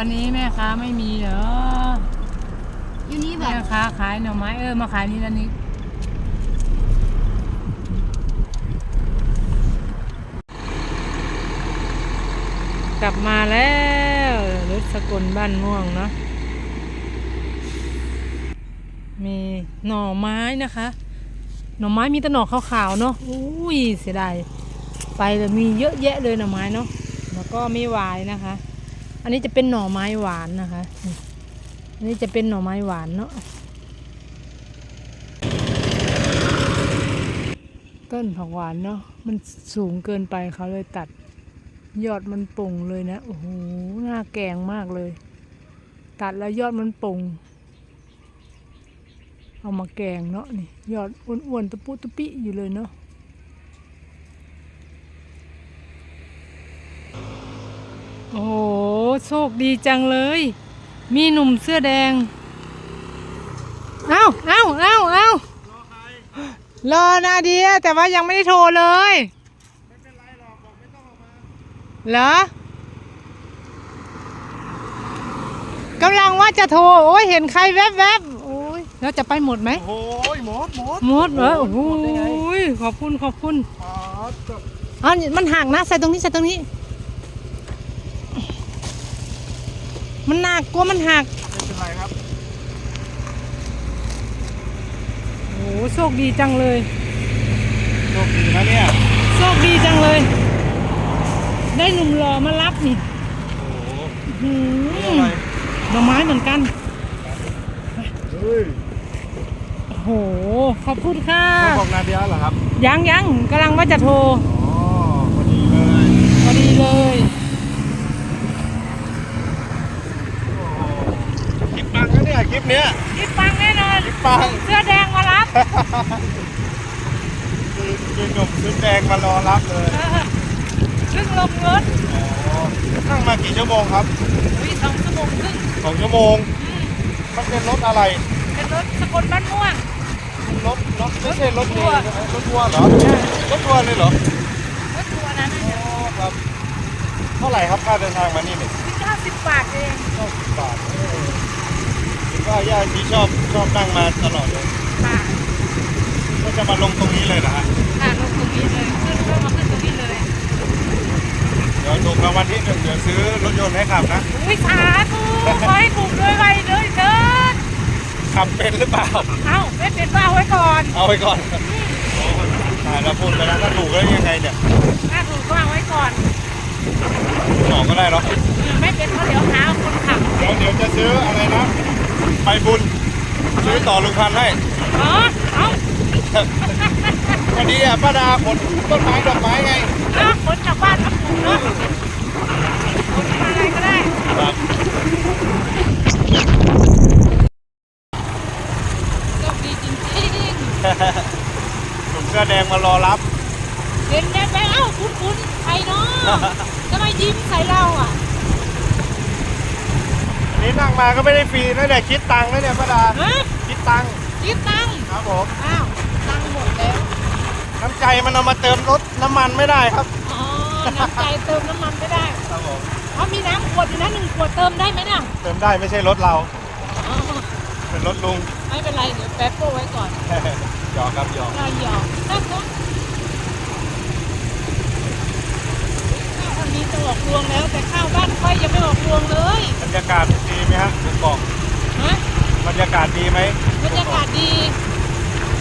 วันนี้แม่ค้าไม่มีเหรออยู่นี่แบแม่บค้าขายหน่อไม้เออมาขายนี่แล้วนี่กลับมาแล้วรถสกลบ้านม่วงเนาะมีหน่อไม้นะคะ หน่อไม้มีแต่หน่อขาวๆเนาะอุ้ยเสียดายไปเลยมีเยอะแยะเลยหน่อไม้เนาะแล้วก็ไมีหวายนะคะ อันนี้จะเป็นหน่อไม้หวานนะคะนี่อันนี้จะเป็นหน่อไม้หวานเนาะ ต้นผักหวานเนาะ มันสูงเกินไปเขาเลยตัด ยอดมันป่งเลยนะ โอ้โหน่าแกงมากเลย ตัดแล้วยอดมันป่ง เอามาแกงเนาะนี่ ยอดอ้วนๆตะปุตะปิอยู่เลยเนาะโอ้โห โชคดีจังเลย มีหนุ่มเสื้อแดง เอ้าเอ้าเอ้าเอ้ารอนาเดียแต่ว่ายังไม่ได้โทรเลยเหรอกำลังว่าจะโทร โอ้ยเห็นใครแวบๆโอ้ยแล้วจะไปหมดไหมโอ้ยหมดหมดหมดเหรอโอ้โหหมดได้ไงขอบคุณขอบคุณอ๋อจบอ๋อมันห่างนะใส่ตรงนี้ใส่ตรงนี้ มันหนักกลัวมันหักไม่เป็นไรครับโอ้โหโชคดีจังเลยโชคดีนะเนี่ยโชคดีจังเลย ได้หนุ่มหล่อมารับนี่โอ้โหอื้อนี่หือะไรอหน่อไม้เหมือนกันเฮ้ยโอ้โหขอบคุณค่ะไม่บอกนาเดียเหรอครับยังยังกำลังว่าจะโทรอ๋อพอดีเลยพอดีเลย โอ้โหคลิป ปังนะเนี่ยคลิปเนี้ยรีบปังแน่นอนคลิปปังเสื้อแดงมารับคือคือหนุ่มชุดแดงมารอรับเลยเออขึ้นลงรถอ๋อนั่งมากี่ชั่วโมงครับวิสองชั่วโมงครึ่งสองชั่วโมงมันเป็นรถอะไร เป็นรถสกลบ้านม่วงรถรถไม่ใช่รถเมทัวร์ล์ใช่ไหมรถทัวร์เหรอรถทัวร์เลยเหรอรถทัวร์นั้นอ๋อครับ เท่าไหร่ครับค่าเดินทางมานี่เนี่ยเก้าสิบบาทเองเก้าสิบบาทเออ เห็นว่าญาติที่ชอบชอบนั่งมาตลอดเลยค่ะก็จะมาลงตรงนี้เลยนะฮะค่ะลงตรงนี้เลยขึ้นก็มาขึ้นตรงนี้เลยเดี๋ยวถูกรางวัลที่หนึ่งเดี๋ยวซื้อรถยนต์ให้ขับนะอุ้ยสาธุขอให้ถูกด้วยไวเลยเถิดขับเป็นหรือเปล่าเอ้าไม่เป็นว่าเอาไว้ก่อนเอาไว้ก่อนถ่ายแล้วพูดไปแล้วถ้าถูกแล้วยังไงเนี่ยถ้าถูกก็เอาไว้ก่อนหนอกก็ได้เนาะไม่เป็นเพราะเดี๋ยวหาคนขับเดี๋ยวเดี๋ยวจะซื้ออะไรนะ ไปบุญซื้อต่อลุงพันธุ์ให้อ๋อเอาวันนี้อะป้าดาขนต้นไม้ดอกไม้ไงเอาขนจากบ้านมาปลูกเนาะขนมาอะไรก็ได้ครับโชคดีจริงหนุ่มเสื้อแดงมารอรับๆเห็นแม่ไปเอ้าคุ้นคุ้นๆใครเนาะทำไมยิ้มใส่เราอะอั นนี้นั่งมาก็ไม่ได้ฟรีนะเนี่ยคิดตังค์นะเนี่ยป้าดาฮะคิดตังค์คิดตังค์ครับผมอ้าวตังค์หมดแล้วน้ำใจมันเอามาเติมรถน้ำมันไม่ได้ครับอ๋อน้ำใจเติมน้ำมันไม่ได้ครับผมเขามีน้ำขวดอยู่นะหนึ่งขวดเติมได้ไหมน่ะเติมได้ไม่ใช่รถเราอ๋อเป็นรถลุงไม่เป็นไรเดี๋ยวแป๊บโป้ไว้ก่อนหยอกครับหยอกรอยหยอกข้าววันนี้จะออกรวงแล้ว แต่ข้าวบ้านค่อยยังไม่ออกรวงเลย บรรยากาศ ดีไหมฮะผมบอกฮะบรรยากาศดีไหมบรรยากาศดี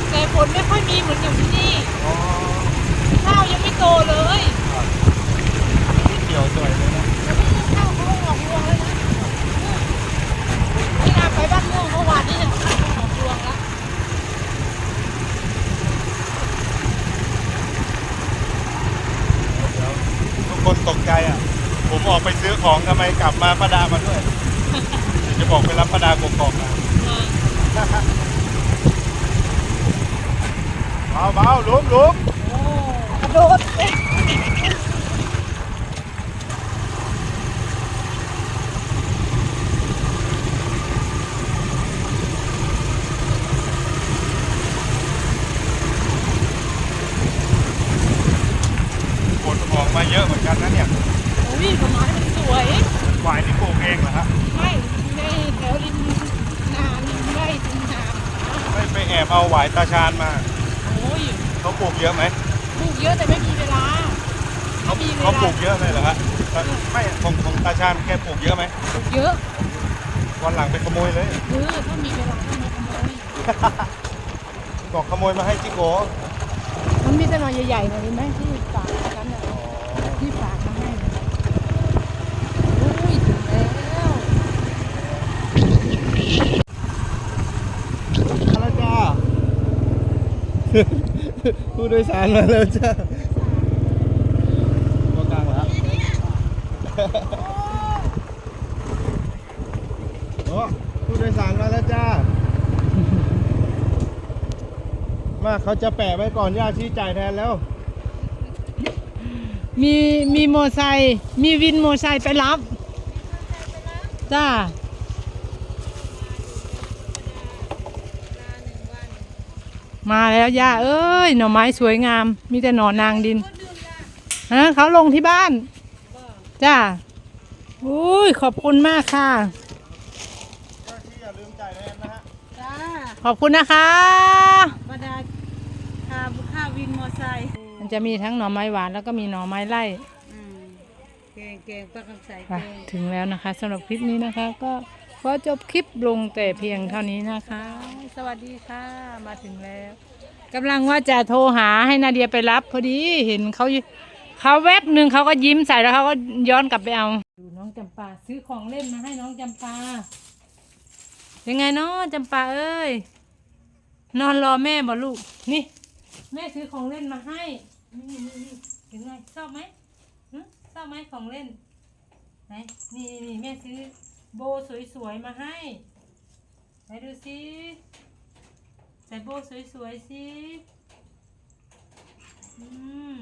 แต่ฝนไม่ค่อยมีเหมือนอย่างที่นี่อ๋อข้าวยังไม่โตเลยเกี่ยวสวยเลยนะยังไม่มีข้าวเขาออกรวงเลยนะนี่นาไปบ้านม่วงเมื่อวานนี้เนี่ยออกรวงแล้วเดี๋ยวทุกคนตกใจอะ ผมออกไปซื้อของทำไมกลับมาประดามาด้วยเดี๋ยว จะบอกไปรับประดากกอกนะเบาเบาๆหลุมหลุมโอ้กระโดดเอ๊ะฝนออกมาเยอะเหมือนกันนะเนี่ย โอ้ยต้นไม้มันสวย วายที่ปลูกเองเหรอฮะไม่ในแถวริมนาริมไร่ริมนาไม่ไปแอบเอาหวายตาชานมาโอ้ยเขาปลูกเยอะไหมปลูกเยอะแต่ไม่มีเวลาเขาเขาปลูกเยอะเลยเหรอฮะไม่ของของตาชานแกปลูกเยอะไหมปลูกเยอะวันหลังไปขโมยเลยเออถ้ามีเวลาก็มาขโมยบอกขโมยมาให้จิโก้มันมีแต่หน่อยใหญ่ๆหน่อยไหมที่ตากกันน่ะ ผู้โดยสารมาแล้วจ้าตัวกลางแล้วโอ้ผู้โดยสารมาแล้วจ้า มาเขาจะแปะไว้ก่อนย่าชี้จ่ายแทนแล้ว มีมีโมอไซค์มีวินโมอไซค์ไปรับ จ้า มาแล้วย่าเอ้ยหน่อไม้สวยงาม มีแต่หน่อนางดินฮะเขาลงที่บ้านจ้าอุ้ยขอบคุณมากค่ะอย่าลืมจ่ายแทนนะฮะจ้าขอบคุณนะคะบดาค่าค่าวินมอไซค์มันจะมีทั้งหน่อไม้หวานแล้วก็มีหน่อไม้ไล่อืมเก่งเก่งปักคำใส่ค่ะเก่ง ถึงแล้วนะคะสำหรับคลิปนี้นะคะก็ ขอจบคลิปลงแต่เพียงเท่านี้นะคะ สวัสดีค่ะ มาถึงแล้วกำลังว่าจะโทรหาให้นาเดียไปรับ พอดีเห็นเขาอยู่เขาแวบหนึ่งเขาก็ยิ้มใส่แล้วเขาก็ย้อนกลับไปเอา ดูน้องจำปาซื้อของเล่นมาให้น้องจำปา ยังไงเนาะจำปาเอ้ย นอนรอแม่บ่ลูก นี่ แม่ซื้อของเล่นมาให้นี่นี่นี่เป็นไงชอบไหมหึชอบไหมของเล่นไหนนี่นี่แม่ซื้อ โบสวยๆมาให้ไหนดูสิใส่โบสวยๆสิอืม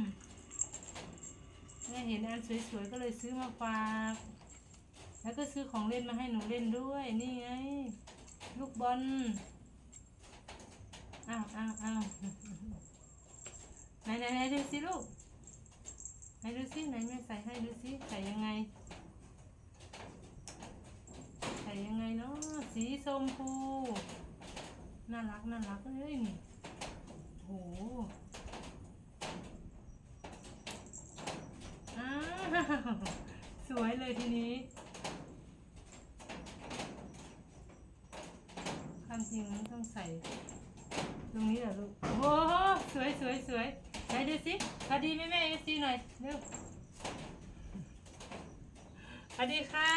แม่เห็นอันสวยๆก็เลยซื้อมาฝาก แล้วก็ซื้อของเล่นมาให้หนูเล่นด้วย นี่ไง ลูกบอล อ้าวอ้าวอ้าวไหนไหนไหนดูสิลูก ไหนดูสิไหนแม่ใส่ให้ดูสิใส่ยังไง ใส่ยังไง เนาะสีชมพู น่ารักน่ารักเอ้ยนี่โหอ้าวสวยเลยทีนี้ความจริงมันต้องใส่ ตรงนี้เหรอลูก โอ้โหสวยสวยสวยไหนดูสิพอดีแม่แม่เอฟซีหน่อยเร็วสวัสดีค่ะ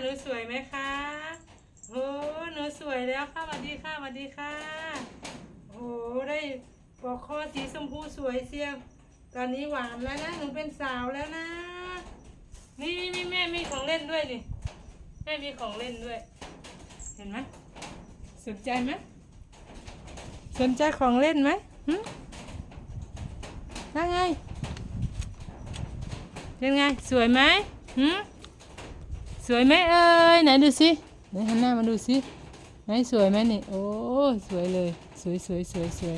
หนูสวยไหมคะ โอ้หนูสวยแล้วค่ะสวัสดีค่ะสวัสดีค่ะ โอ้ได้ปอกคอสีชมพูสวยเสียวตอนนี้หวานแล้วนะหนูเป็นสาวแล้วนะนี่นี่แม่มีของเล่นด้วยนี่แม่มีของเล่นด้วย เห็นไหมสนใจไหมสนใจของเล่นไหมหึได้ไงเป็นไง สวยไหมหืมสวยไหมเอ้ยไหนดูสิ ไหนหันหน้ามาดูสิไหนสวยไหมนี่ โอ้ สวยเลย สวยสวยสวยสวย